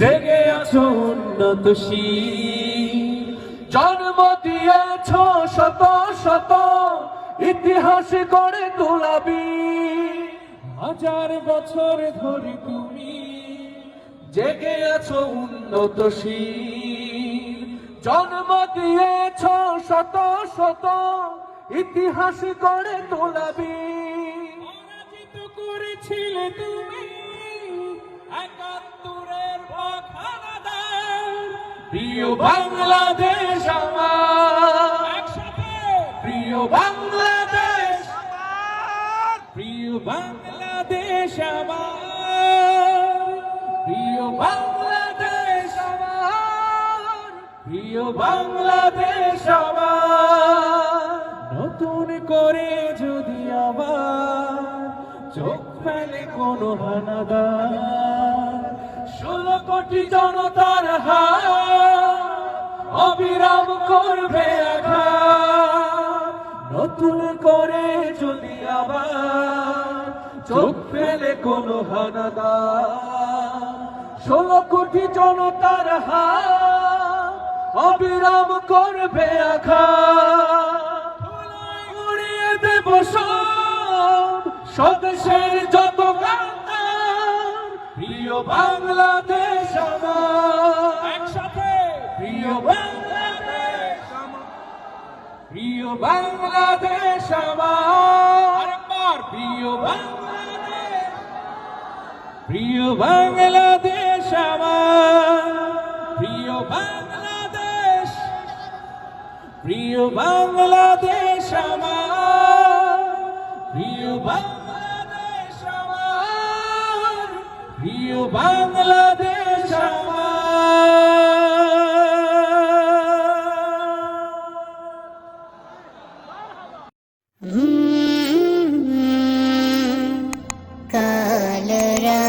জেগে আছো উন্নত জন্ম দিয়েছ শত শত, ইতিহাস করে তোলাবি হাজার বছর ধরে তুমি জেগে আছো উন্নত জন্ম দিয়েছ শত শত, ইতিহাস করে তোলাবি করেছিলে তুমি প্রিয় বাংলাদেশ আমার। প্রিয় বাংলাদেশ। প্রিয় বাংলাদেশ আমার। প্রিয় বাংলাদেশ আমার। প্রিয় বাংলাদেশ আমার। নতুন করে যদি আবার চোখ ফেলে কোন হানাদার কোটি জনতার হার অবিরাম করবে নতুন করে যদি আবার চোখ ফেলে কোন হানাদার, ষোলো কোটি জনতার হার অবিরাম করবে উড়িয়ে দেব সব স্বদেশের যত গান্ধার প্রিয় বাংলাদেশ আমার। একসাথে। প্রিয় বাংলাদেশ আমার। প্রিয় বাংলাদেশ আমার। আরেকবার। প্রিয় বাংলাদেশ। প্রিয় বাংলাদেশ আমার। প্রিয় বাংলাদেশ। প্রিয় বাংলাদেশ আমার। প্রিয় বাংলাদেশ প্রিয় বাংলাদেশ কালরা